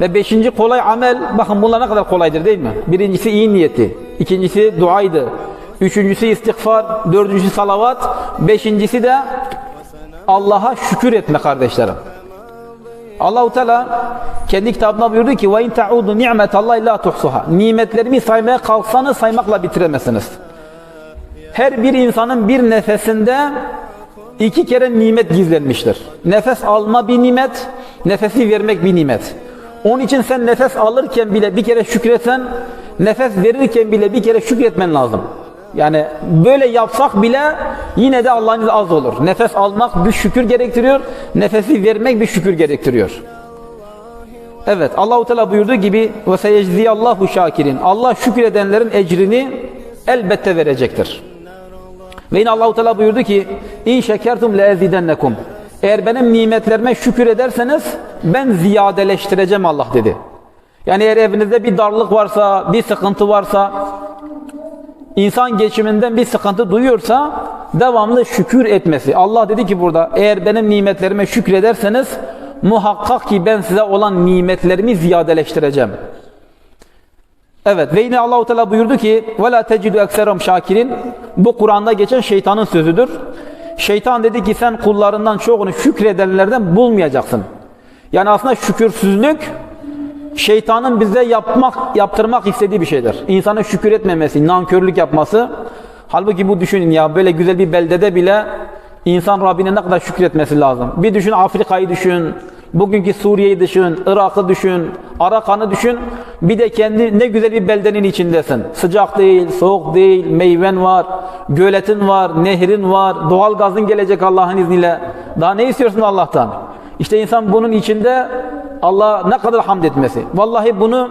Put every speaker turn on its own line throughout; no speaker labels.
Ve beşinci kolay amel. Bakın bunlar ne kadar kolaydır değil mi? Birincisi iyi niyeti. ikincisi duaydı. Üçüncüsü istiğfar. Dördüncüsü salavat. Beşincisi de Allah'a şükür etme kardeşlerim. Allahu Teala kendi kitabında buyurdu ki ve in ta'udu ni'metallahi la tuhsuha. Nimetlerimi saymaya kalksanız saymakla bitiremezsiniz. Her bir insanın bir nefesinde iki kere nimet gizlenmiştir. Nefes alma bir nimet, nefesi vermek bir nimet. Onun için sen nefes alırken bile bir kere şükretsen, nefes verirken bile bir kere şükretmen lazım. Yani böyle yapsak bile yine de Allah'ın az olur. Nefes almak bir şükür gerektiriyor, nefesi vermek bir şükür gerektiriyor. Evet Allahu Teala buyurduğu gibi ve seyecziyallahu şakirin. Allah şükredenlerin ecrini elbette verecektir. Ve yine Allahu Teala buyurdu ki: "İn şekertum lezidennekum." Eğer benim nimetlerime şükür ederseniz ben ziyadeleştireceğim Allah dedi. Yani eğer evinizde bir darlık varsa, bir sıkıntı varsa, insan geçiminden bir sıkıntı duyuyorsa devamlı şükür etmesi. Allah dedi ki burada eğer benim nimetlerime şükrederseniz muhakkak ki ben size olan nimetlerimi ziyadeleştireceğim. Evet ve yine Allahu Teala buyurdu ki ve la tecidu ekserum şakirin. Bu Kur'an'da geçen şeytanın sözüdür. Şeytan dedi ki sen kullarından çoğunu şükredenlerden bulmayacaksın. Yani aslında şükürsüzlük şeytanın bize yapmak yaptırmak istediği bir şeydir. İnsanın şükür etmemesi, nankörlük yapması. Halbuki bu düşünün ya böyle güzel bir beldede bile insan Rabbine ne kadar şükretmesi lazım. Bir düşün Afrika'yı düşün, bugünkü Suriye'yi düşün, Irak'ı düşün, Arakan'ı düşün. Bir de kendi ne güzel bir beldenin içindesin. Sıcak değil, soğuk değil, meyven var, göletin var, nehrin var, doğal gazın gelecek Allah'ın izniyle. Daha ne istiyorsun Allah'tan? İşte insan bunun içinde Allah ne kadar hamd etmesi. Vallahi bunu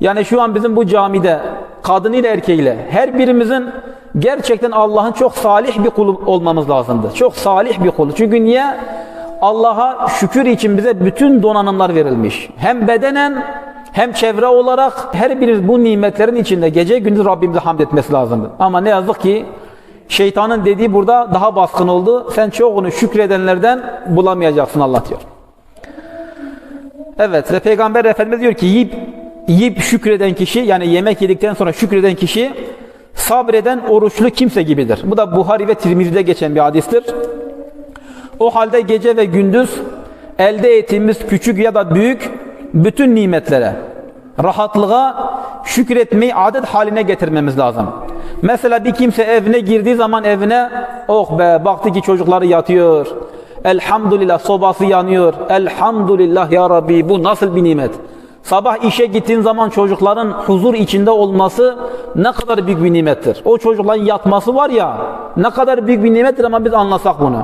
yani şu an bizim bu camide kadınıyla erkeğiyle her birimizin gerçekten Allah'ın çok salih bir kulu olmamız lazımdı. Çok salih bir kulu. Çünkü niye? Allah'a şükür için bize bütün donanımlar verilmiş. Hem bedenen hem çevre olarak her birimiz bu nimetlerin içinde gece gündüz Rabbimize hamd etmesi lazımdı. Ama ne yazık ki şeytanın dediği burada daha baskın oldu. Sen çoğunu şükredenlerden bulamayacaksın Allah diyor. Evet ve Peygamber Efendimiz diyor ki yiyip, yiyip şükreden kişi yani yemek yedikten sonra şükreden kişi sabreden oruçlu kimse gibidir. Bu da Buhari ve Tirmizi'de geçen bir hadistir. O halde gece ve gündüz elde ettiğimiz küçük ya da büyük bütün nimetlere, rahatlığa şükretmeyi adet haline getirmemiz lazım. Mesela bir kimse evine girdiği zaman evine oh be baktı ki çocukları yatıyor. Elhamdülillah sobası yanıyor. Elhamdülillah ya Rabbi bu nasıl bir nimet. Sabah işe gittiğin zaman çocukların huzur içinde olması ne kadar büyük bir nimettir. O çocukların yatması var ya ne kadar büyük bir nimettir ama biz anlasak bunu.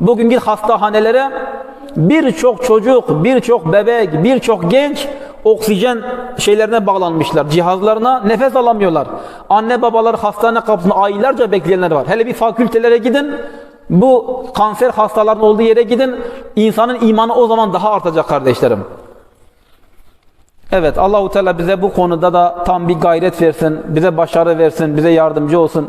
Bugün git hastahanelere birçok çocuk, birçok bebek, birçok genç oksijen şeylerine bağlanmışlar, cihazlarına nefes alamıyorlar. Anne babalar hastane kapısında aylarca bekleyenler var. Hele bir fakültelere gidin, bu kanser hastaların olduğu yere gidin, insanın imanı o zaman daha artacak kardeşlerim. Evet Allahu Teala bize bu konuda da tam bir gayret versin, bize başarı versin, bize yardımcı olsun.